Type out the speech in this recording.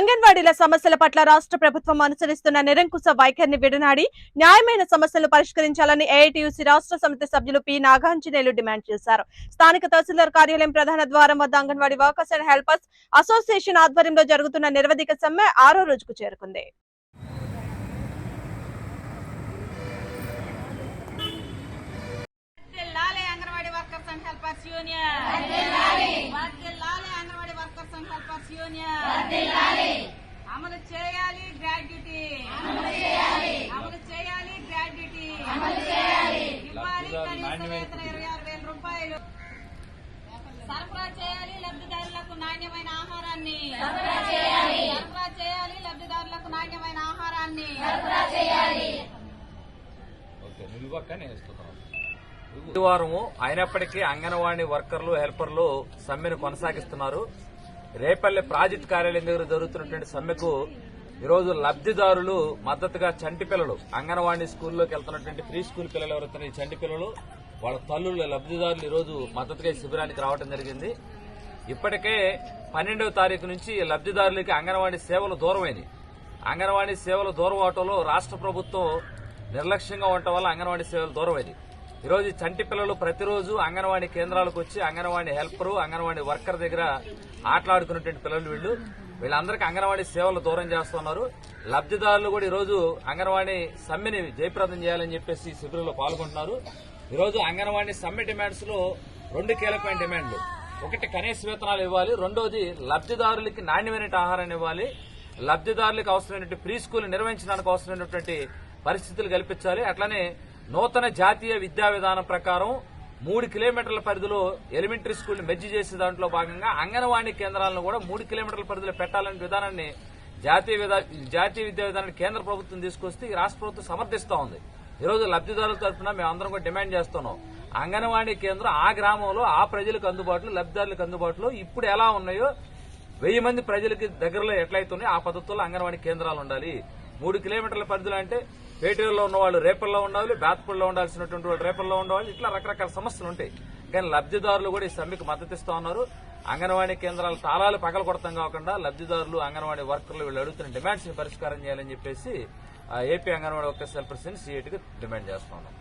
అంగన్వాడీల సమస్యల పట్ల రాష్ట్ర ప్రభుత్వం అనుసరిస్తున్న నిరంకుశ వైఖరిని విడనాడి న్యాయమైన సమస్యలు పరిష్కరించాలని ఏఐటీయూసీ రాష్ట్ర సమితి సభ్యులు పి. నాగాంజనేయులు డిమాండ్ చేశారు. స్థానిక తహసీల్దార్ కార్యాలయం ప్రధాన ద్వారం వద్ద anganwadi workers and helpers association ఆధ్వర్యంలో జరుగుతున్న నిరవధిక సమ్మె ఆరో రోజుకు చేరుకుంది. వర్ధిల్లాలి anganwadi workers and helpers union. Workers and helpers union అమలు చేయాలి గ్రాడ్యుటీ. అమలు చేయాలి. అమలు చేయాలి గ్రాడ్యుటీ. అమలు చేయాలి. ఇవ్వాలి కనీస వేతన ఇరవై ఆరు వేల రూపాయలు. సరఫరా చేయాలి లబ్ధిదారులకు నాణ్యమైన ఆహారాన్ని. సరఫరా చేయాలి. సరఫరా చేయాలి లబ్ధిదారులకు నాణ్యమైన ఆహారాన్ని. సరఫరా చేయాలి. ఓకే నిలువక్కనే వేస్తున్నాం బుధవారము అయినప్పటికీ అంగన్వాడీ వర్కర్లు హెల్పర్లు సమ్మెను కొనసాగిస్తున్నారు. రేపల్లె ప్రాజెక్ట్ కార్యాలయం దగ్గర జరుగుతున్నటువంటి సమ్మెకు ఈరోజు లబ్ధిదారులు మద్దతుగా చంటి పిల్లలు అంగన్వాడీ స్కూల్లోకి వెళ్తున్నటువంటి ప్రీ స్కూల్ పిల్లలు ఎవరైతే ఈ చంటి పిల్లలు వాళ్ళ తల్లులు లబ్ధిదారులు ఈరోజు మద్దతుగా ఈ శిబిరానికి రావడం జరిగింది. ఇప్పటికే పన్నెండవ తారీఖు నుంచి లబ్దిదారులకి అంగన్వాడీ సేవలు దూరమైనవి. అంగన్వాడీ సేవలు దూరం అవటంలో రాష్ట్ర ప్రభుత్వం నిర్లక్ష్యంగా ఉండటం వల్ల అంగన్వాడీ సేవలు దూరమైనవి. ఈరోజు చంటి పిల్లలు ప్రతిరోజు అంగన్వాడీ కేంద్రాలకు వచ్చి అంగన్వాడీ హెల్పరు అంగన్వాడీ వర్కర్ దగ్గర ఆటలాడుకున్నటువంటి పిల్లలు వీళ్ళు. వీళ్ళందరికీ అంగన్వాడీ సేవలు దూరం చేస్తున్నారు. లబ్ధిదారులు కూడా ఈరోజు అంగన్వాడీ సమ్మెని జయప్రదం చేయాలని చెప్పేసి శిబిరంలో పాల్గొంటున్నారు. ఈరోజు అంగన్వాడీ సమ్మె డిమాండ్స్లో రెండు కీలకమైన డిమాండ్లు. ఒకటి కనీస వేతనాలు ఇవ్వాలి రెండోది లబ్ధిదారులకి నాణ్యమైన ఆహారాన్ని ఇవ్వాలి. లబ్ధిదారులకు అవసరమైనటువంటి ప్రీ స్కూల్ నిర్వహించడానికి అవసరమైనటువంటి పరిస్థితులు కల్పించాలి. అట్లానే నూతన జాతీయ విద్యా విధానం ప్రకారం మూడు కిలోమీటర్ల పరిధిలో ఎలిమెంటరీ స్కూల్ మెజ్జి చేసే దాంట్లో భాగంగా అంగన్వాడీ కేంద్రాలను కూడా మూడు కిలోమీటర్ల పరిధిలో పెట్టాలనే విధానాన్ని జాతీయ జాతీయ విద్యా విధానాన్ని కేంద్ర ప్రభుత్వం తీసుకొస్తే ఈ రాష్ట్ర ప్రభుత్వం సమర్థిస్తా ఉంది. ఈ రోజు లబ్ధిదారుల తరఫున మేము అందరం కూడా డిమాండ్ చేస్తున్నాం. అంగన్వాడీ కేంద్రం ఆ గ్రామంలో ఆ ప్రజలకు అందుబాటులో లబ్ధిదారులకు అందుబాటులో ఇప్పుడు ఎలా ఉన్నాయో వెయ్యి మంది ప్రజలకి దగ్గరలో ఎట్లయితున్నాయో ఆ పద్ధతుల్లో అంగన్వాడీ కేంద్రాలు ఉండాలి. మూడు కిలోమీటర్ల పరిధిలో అంటే పేటూరులో ఉన్న వాళ్ళు రేపల్లో ఉండాలి బేతపూడిలో ఉండాల్సినటువంటి వాళ్ళు రేపల్లో ఉండేవాళ్ళు ఇట్లా రకరకాల సమస్యలు ఉంటాయి. కానీ లబ్ధిదారులు కూడా ఈ సమ్మెకు మద్దతు ఇస్తా ఉన్నారు. అంగన్వాడీ కేంద్రాల తాళాలు పగల కొడతాం కాకుండా లబ్ధిదారులు అంగన్వాడీ వర్కర్లు వీళ్ళు అడుగుతున్న డిమాండ్స్ని పరిష్కారం చేయాలని చెప్పేసి ఏపీ అంగన్వాడీ వర్కర్స్ హెల్పర్స్ సిఐటికి డిమాండ్ చేస్తా ఉన్నాం.